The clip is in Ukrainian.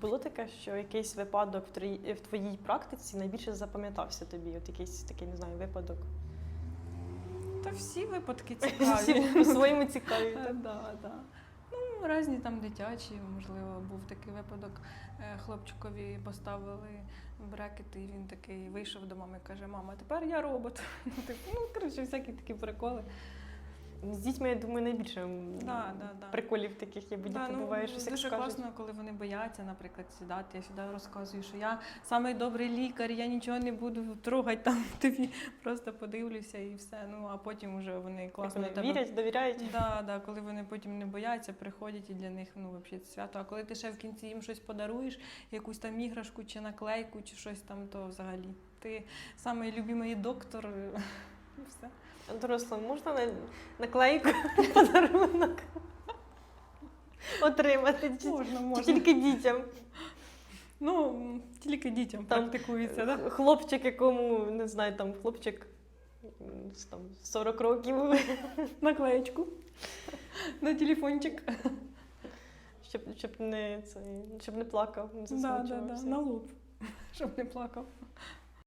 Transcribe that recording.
було таке, що якийсь випадок в твоїй, в твоїй практиці найбільше запам'ятався тобі? От якийсь такий, не знаю, випадок? Та всі випадки цікаві. по-своєму цікаві. Е. Да, да. Ну, різні там дитячі, можливо, був такий випадок. Е, Хлопчикові поставили брекети, і він такий вийшов до мами і каже: Мама, тепер я робот. Ну, типу, ну, коротше, всякі такі приколи. З дітьми, я думаю, найбільше Да, да, да. приколів таких є, бо Да, діти ну, буває, щось як дуже скажуть. класно, коли вони бояться, наприклад, сідати. Я сюди розказую, що я самий добрий лікар, я нічого не буду трогати там, тобі просто подивлюся і все. Ну а потім вже вони класно вони тебе вірять, довіряють. Да, да, коли вони потім не бояться, приходять і для них ну, взагалі це свято. А коли ти ще в кінці їм щось подаруєш, якусь там іграшку чи наклейку, чи щось там, то взагалі. Ти самий любимий доктор. І все. Дорослим можна на наклейку подарунок отримати? Чи, Можна, чи можна. тільки дітям? Ну, м, тільки дітям Там, практикується, да? Хлопчик, якому, не знаю, там хлопчик м, з, там, 40 років, наклеєчку на телефончик. щоб, щоб, не, це, щоб не плакав, не Да, да, да, засмучувався. на лоб, щоб не плакав.